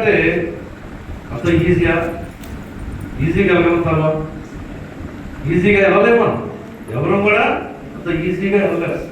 అంటే అంత ఈజీగా ఈజీగా వెళ్ళగలుగుతామా ఈజీగా వెళ్ళలేము మనం. ఎవరు కూడా అంత ఈజీగా వెళ్ళలేరు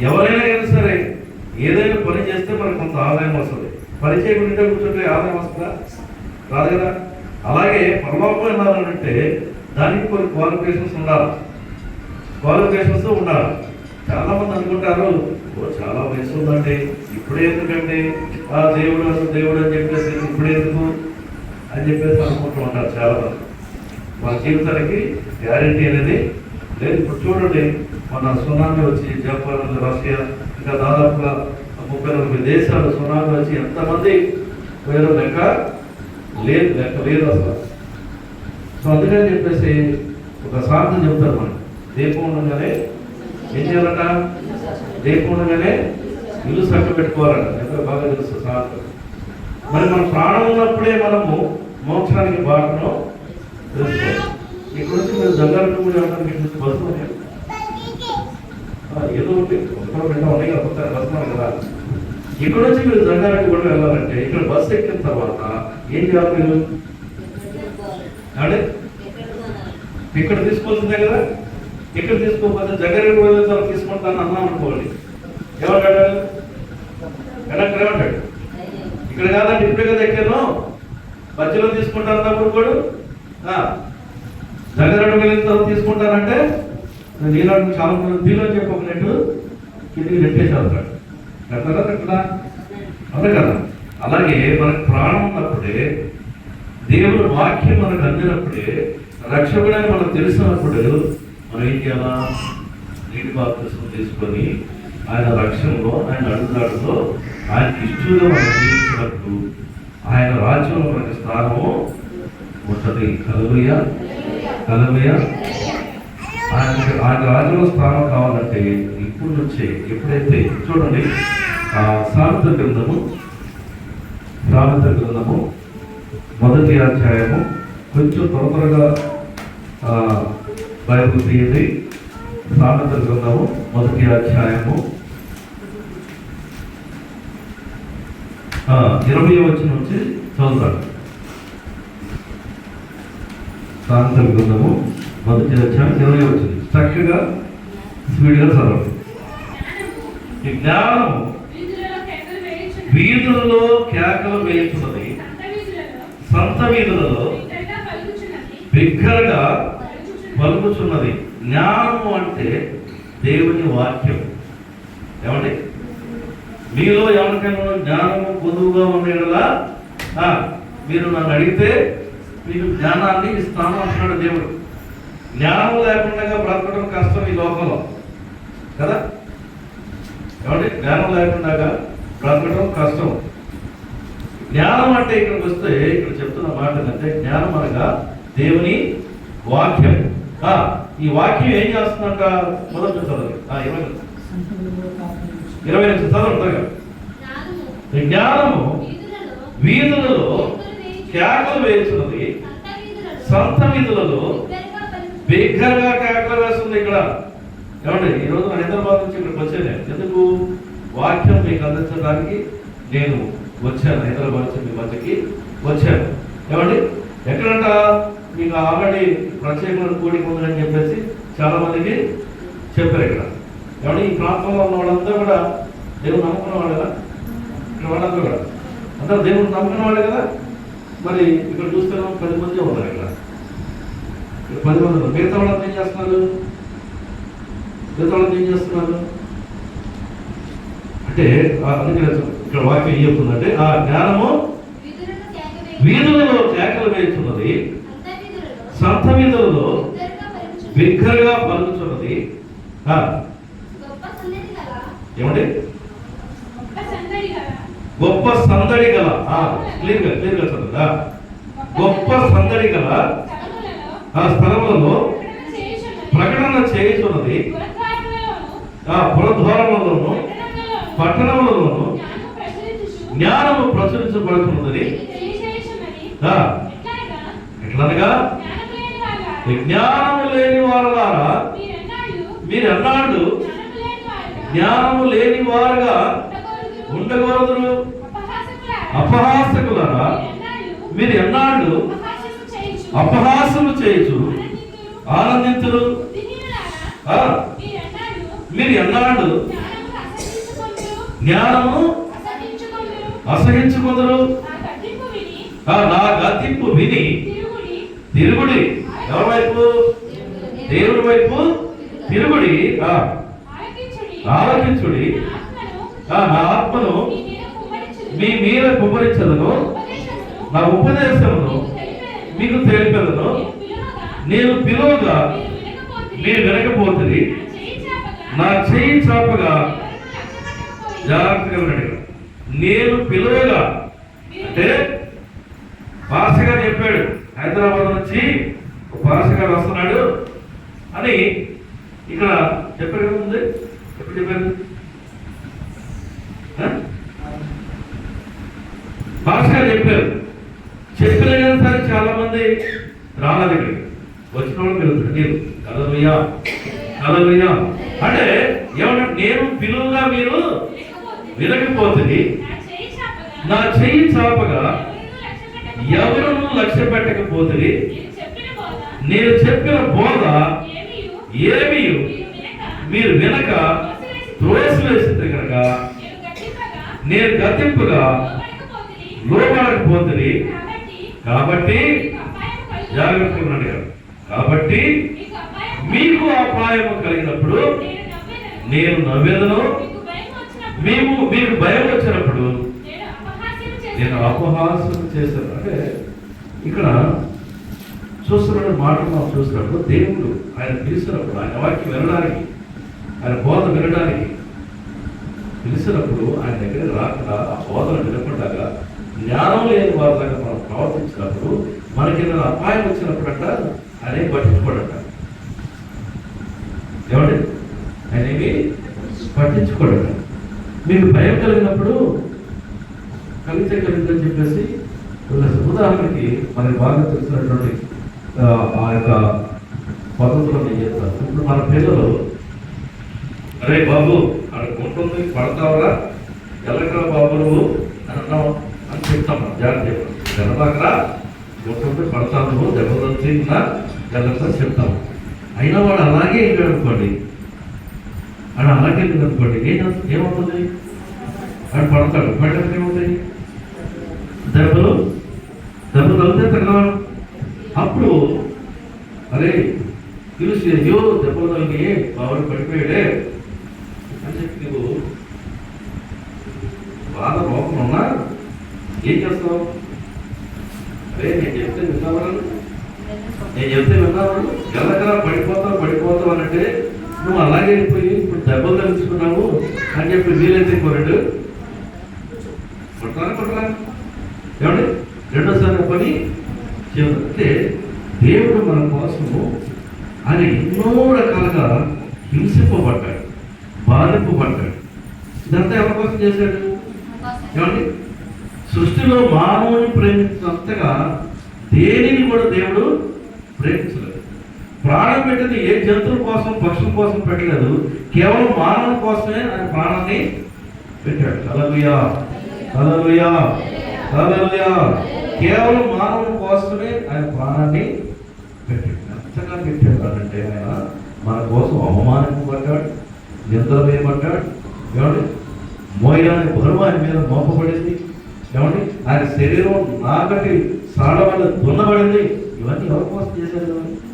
ఎవరైనా అయినా సరే ఏదైనా పని చేస్తే మనకు కొంత ఆదాయం వస్తుంది. పని చేయకుండా కూర్చుంటే ఆదాయం వస్తుందా? రాదు కదా. అలాగే పరలోకం వెళ్ళాలంటే దానికి కొన్ని క్వాలిఫికేషన్స్ ఉండాలి. క్వాలిఫికేషన్స్ ఉండాలి. చాలా మంది అనుకుంటారు చాలా వయసు ఉందండి ఇప్పుడే ఎందుకంటే ఆ దేవుడు అసలు దేవుడు అని చెప్పేసి ఇప్పుడు ఎందుకు? అని చెప్పేసి అనుకుంటూ ఉంటారు చాలా మంది మన జీవితానికి గ్యారంటీ అనేది లేదు. ఇప్పుడు చూడండి మన సునామీ వచ్చి జపాన్ రష్యా ఇంకా దాదాపుగా ముప్పై నలభై దేశాలు సునామీ వచ్చి ఎంతమంది వేరు లెక్క లేదు లెక్క లేదు అసలు. సో అందుకని చెప్పేసి ఒక సాధన చెప్తారు మనం దీపం ఉండగానే ఏం చేయాలట? లేకుండానే ఇల్లు చక్క పెట్టుకోవాలంట. ఎంతో బాగా తెలుసు సార్ మరి మన ప్రాణం ఉన్నప్పుడే మనము మోక్షానికి బాటను తెలుసుకోవాలి ఇక్కడ నుంచి మీరు జంగారెడ్డి కూడా ఏమంటారు మీకు నుంచి బస్సు ఏదో ఒకటి ఒకటో రెండో ఉన్నాయి కదా కొత్త బస్సు కదా. ఇక్కడ నుంచి మీరు జంగారెడ్డి కూడా వెళ్ళాలంటే ఇక్కడ బస్సు ఎక్కిన తర్వాత ఏం చేయాలి మీరు? అంటే? ఇక్కడ తీసుకోవాల్సిందే కదా? ఎక్కడ తీసుకోకపోతే దగ్గర రోజులు తీసుకుంటాను అన్నాం అనుకోవాలి ఏమంటాడు కలెక్టర్ ఏమంటాడు ఇక్కడ కాదండి ఇప్పుడే కదా ఎక్కాను. మధ్యలో తీసుకుంటాను అన్నప్పుడు కూడా దగ్గర వెళ్ళిన తీసుకుంటానంటే నీలాంటి చాలా మంది దీనిలో చెప్పకున్నట్టు కిందికి నెట్టేసి అవుతాడు కదా కరెక్టా అవును కదా? అలాగే మనకు ప్రాణం ఉన్నప్పుడే దేవుడు వాక్యం మనకు అందినప్పుడే రక్షకుడని మనకు తెలిసినప్పుడు మనం ఏం చేయాలా నీటి బాప్తిసం తీసుకొని ఆయన రక్షణలో ఆయన అడుగుదాడులో ఆయనకి ఇష్టంగా మనం జీవించినప్పుడు ఆయన రాజ్యంలో మనకి స్థానము ఉంటుంది. కలుగుయ కలుగుయ ఆయన ఆయన రాజ్యంలో స్థానం కావాలంటే ఇప్పుడు నుంచే ఎప్పుడైతే చూడండి ఆ సామెత గ్రంథము సామెత గ్రంథము మొదటి అధ్యాయము కొంచెం త్వర త్వరగా బైబిల్ తీయండి. సామెత గ్రంథము మొదటి అధ్యాయము. ఇరవై వచ్చిన నుంచి చదువుతాడు సామెత గ్రంథము మొదటి అధ్యాయం ఇరవై వచ్చింది చక్కగా స్పీడ్గా చదవండి. ఈ జ్ఞానము వీధులలో కేకలు వేయుచున్నది. సంత వీధులలో బిగ్గరగా పలుకుచున్నది. జ్ఞానము అంటే దేవుని వాక్యం. ఏమండి? మీలో ఎవరికైనా జ్ఞానము పొదువుగా ఉండేలా మీరు నన్ను అడిగితే మీకు జ్ఞానాన్ని ఇస్తాను అంటున్నాడు దేవుడు. జ్ఞానం లేకుండా బ్రతకడం కష్టం ఈ లోకంలో. కదా? ఏమండి? జ్ఞానం లేకుండా బ్రతకడం కష్టం. జ్ఞానం అంటే ఇక్కడికి వస్తే ఇక్కడ చెప్తున్న మాట అంటే జ్ఞానం అనగా దేవుని వాక్యం. ఈ వాక్యం ఏం చేస్తుందంట? మొదటి చదవండి ఇరవై ఇరవై నుంచి చదవండి త్వరగా. జ్ఞానము వీధులలో కేకలు వేస్తున్నది సంత వీధులలో బిగ్గరగా కేకలు వేస్తుంది ఇక్కడ. ఏమండి ఈ రోజు హైదరాబాద్ నుంచి ఇక్కడికి వచ్చాను ఎందుకు? వాక్యం మీకు అందించడానికి నేను వచ్చాను. హైదరాబాద్ నుంచి మీ మధ్యకి వచ్చాను. ఏమండి ఎక్కడంట? మీకు ఆల్రెడీ ప్రత్యేకమైన కూడిక ఉందని చెప్పేసి చాలా మందికి చెప్పారు ఇక్కడ. ఏమండి ఈ ప్రాంతంలో ఉన్న వాళ్ళంతా కూడా దేవుడు నమ్ముకున్న వాళ్ళు కదా? ఇక్కడ వాళ్ళందరూ కూడా. అందరూ దేవుడు నమ్ముకున్న వాళ్ళే కదా? మరి ఇక్కడ చూస్తే పది మంది ఉన్నారు ఇక్కడ. ఇక్కడ పది మంది ఉన్నారు. మిగతా వాళ్ళంతా ఏం చేస్తున్నారు? మిగతా వాళ్ళంతా ఏం చేస్తున్నారు? అంటే అందుకే ఇక్కడ వాక్యం ఏం చెప్తుందంటే ఆ జ్ఞానము వీధులలో కేకలు వేస్తున్నది సంత వీధులలో బిగ్గరగా పలుకుతున్నది. ఏమండి? గొప్ప సందడి గల గొప్ప సందడి గల క్లియర్గా క్లియర్గా చదువుదా? గొప్ప సందడి గల ఆ స్థలములలో ప్రకటన పురద్వారములలోను, ఆ పురద్వారములలోను పట్టణములలోను జ్ఞానము ప్రచురించబడుతున్నది ఎట్లనగా, ఎట్లనగా జ్ఞానము లేని వారులారా, మీరెన్నాళ్ళు? మీరు అన్నాడు జ్ఞానము లేని వారుగా? ఉండకూడదు. అపహాసకులారా, మీరు ఎన్నాళ్ళు అపహాసము చేయొచ్చు ఆనందింతురు? ఆనందింతురు? బుద్ధిహీనులారా ఆ, మీరెన్నాళ్ళు? మీరు ఎన్నాళ్ళు జ్ఞానము అసహించుకొందురు? నా గతింపు విని తిరుగుడి. ఎవరి వైపు దేవుడి వైపు? తిరుగుడి. ఆలోచించుడి నా ఆత్మను ఆ, నా మీ మీద కుమ్మరించుదును. నా ఉపదేశమును మీకు తెలిపెదను. నేను పిలువగా మీరు వినకపోతుంది నా చేయి చాపగా జాగ్రత్తగా వినండి. నేను పిలువగా. అంటే భాషగా చెప్పాడు హైదరాబాద్ నుంచి భాష గారు వస్తున్నాడు అని ఇక్కడ చెప్పారు కదా ముందు. ఎప్పుడు చెప్పారు? ఆ? భాష గారు చెప్పారు. చెప్పిన సరే చాలా మంది రాలేదు ఇక్కడ వచ్చిన వాళ్ళు పిలుస్తారు. నేను కలవయ్యా కలలుయ్యా అంటే ఏమన్నా నేను పిలువుగా మీరు వినకపోతుంది నా చెయ్యి చాపగా ఎవరు లక్ష్య పెట్టకపోతుంది నేను చెప్పిన బోధ ఏమియు మీరు వినక మీరు వినక త్రోసివేసి త్రోసివేసింది కనుక నేను గతింపుగా లోబడకపోతిరి. లోపడకపోతుంది కాబట్టి. జాగ్రత్తగా కదా. కాబట్టి మీకు అపాయము కలిగినప్పుడు నేను నవ్వెదను. మేము మీకు భయం వచ్చినప్పుడు నేను. అపహాసం చేశాను అంటే ఇక్కడ చూస్తున్న మాటలు మనం చూసినప్పుడు దేవుడు ఆయన పిలిచినప్పుడు ఆయన వాక్యం వినడానికి ఆయన బోధ వినడానికి పిలిచినప్పుడు ఆయన దగ్గర రాకుండా ఆ బోధన వినకుండా జ్ఞానం లేని వారి దగ్గర మనం ప్రవర్తించినప్పుడు మనకి ఏదైనా అపాయం వచ్చినప్పుడంట ఆయన పట్టించుకోడట. ఏమండి? ఆయన ఏమి పట్టించుకోడట. మీకు భయం కలిగినప్పుడు కలిగితే కలిగిందని చెప్పేసి ఉదాహరణకి మనకి బాగా తెలిసినటువంటి ఆ, యొక్క పద్ధతిలో చేస్తారు? ఇప్పుడు మన పిల్లలు అరే బాబు అక్కడ ఉంటుంది పడతావరా ఎల్లకరా బాబు నువ్వు? అని అన్నావు అని చెప్తాం జాగ్రత్త జనదాకరా ఎల్లదాకరా ఉంటుంది పడతావు నువ్వు జబర్దస్తి తిన్నా ఎల్లకరా చెప్తాం. అయినా వాడు అలాగే వెళ్ళాడు అనుకోండి. వాడు అలాగే వెళ్ళింది అనుకోండి ఏం ఏమవుతుంది? వాడు పడతాడు. పడ్డానికి అరే పిలిచి అయ్యో దెబ్బలు తగిలి బాబు పడిపోయాడే. అని చెప్పి నువ్వు బాధ లోపం ఉన్నా? ఏం చేస్తావు? అరే నేను చెప్తే విన్నావా నేను చెప్తే విన్నావా ఎల్లకలా పడిపోతావు పడిపోతావు అనంటే నువ్వు అలాగే వెళ్ళిపోయి ఇప్పుడు దెబ్బలు తగ్గించుకున్నావు అని చెప్పి వీలైతే కోరాడు కొట్టారా కొట్టరా ఏమండి? రెండోసారి పని చేయదు అంటే దేవుడు మన కోసము ఆయన ఎన్నో రకాలుగా హింసింపబడ్డాడు బాధింపబడ్డాడు ఇదంతా ఎవరి కోసం చేశాడు? ఏమండి? సృష్టిలో మానవుని ప్రేమించినంతగా దేనిని కూడా దేవుడు ప్రేమించలేదు. ప్రాణం పెట్టింది ఏ జంతువుల కోసం పక్షుల కోసం పెట్టలేదు. కేవలం మానవుని కోసమే ఆయన ప్రాణాన్ని పెట్టాడు. హల్లెలూయా! హల్లెలూయా! హల్లెలూయా! కేవలం మానవుని కోసమే ఆయన ప్రాణాన్ని పెట్టాడు. ఎంతగా పెట్టాడు అంటే ఆయన మన కోసం అవమానింపబడ్డాడు నిద్ర వేయబడ్డాడు. ఏమండి? మోయడానికి బరువు ఆయన మీద మోపబడింది. ఏమండి? ఆయన శరీరం నాకటి సాడ వల్ల దున్నబడింది. ఇవన్నీ ఎవరు కోసం చేశారు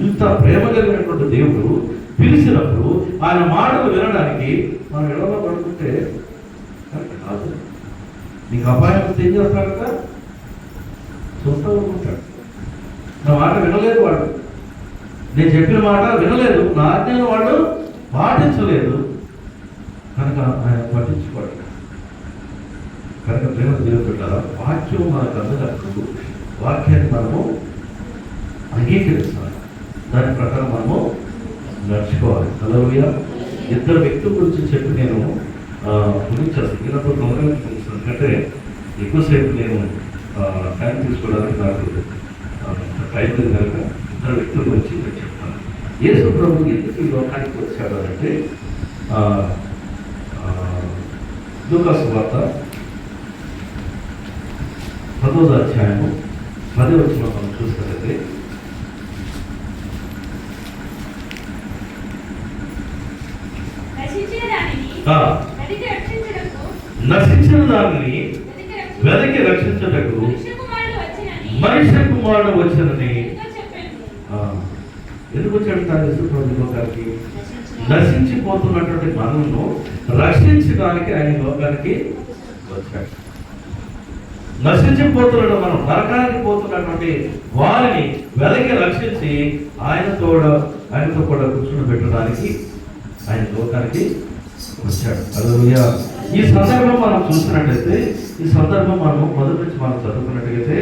ఇంత ప్రేమ కలిగినటువంటి దేవుడు పిలిచినప్పుడు ఆయన మాటలు వినడానికి మనం ఇళ్ళలో పడుకుంటే కాదు నీకు అపాయం వస్తే ఏం చేస్తాడట? కదా చూస్తూ ఉంటాడు. నా మాట వినలేదు వాడు. నేను చెప్పిన మాట వినలేదు. నా ఆజ్ఞను వాడు పాటించలేదు. కనుక ఆయన పట్టించుకోడు. కనుక ప్రేమ దేవుడు పెట్టారా వాక్యం మనకు అందనప్పుడు వాక్యాన్ని మనము అంగీకరిస్తాం దాని ప్రకారం మనము నడుచుకోవాలి. అలవయ్య ఇద్దరు వ్యక్తుల గురించి చెప్పి నేను ఆ, ముగించేస్తాను ఈయనప్పుడు ఎందుకంటే ఎక్కువసేపు నేను టైం తీసుకోవడానికి నాకు టైం లేదు కనుక ఇద్దరు వ్యక్తుల గురించి నేను చెప్తాను. యేసు ప్రభు ఎందుకు ఈ లోకానికి వచ్చాడు అంటే లూకాసు వార్త పదోది అధ్యాయము పది వచ్చిన మనం చూసినట్లయితే నశించిన దానిని వెతికి రక్షించుటకు మనుష్య కుమారుడు వచ్చెనని ఎందుకు వచ్చాడు తాను యేసుప్రభు లోకానికి? నశించిపోతున్నటువంటి మనల్ని రక్షించడానికి ఆయన లోకానికి వచ్చాడు. నశించిపోతున్న మనం నరకానికి పోతున్నటువంటి వారిని వెలకి రక్షించి ఆయనతో ఆయనతో కూడా కూర్చుని పెట్టడానికి ఆయన లోకానికి వచ్చాడు. హల్లెలూయా. ఈ సందర్భం మనం చూసినట్లయితే ఈ సందర్భం మనం మొదటి నుంచి మనం చదువుకున్నట్లయితే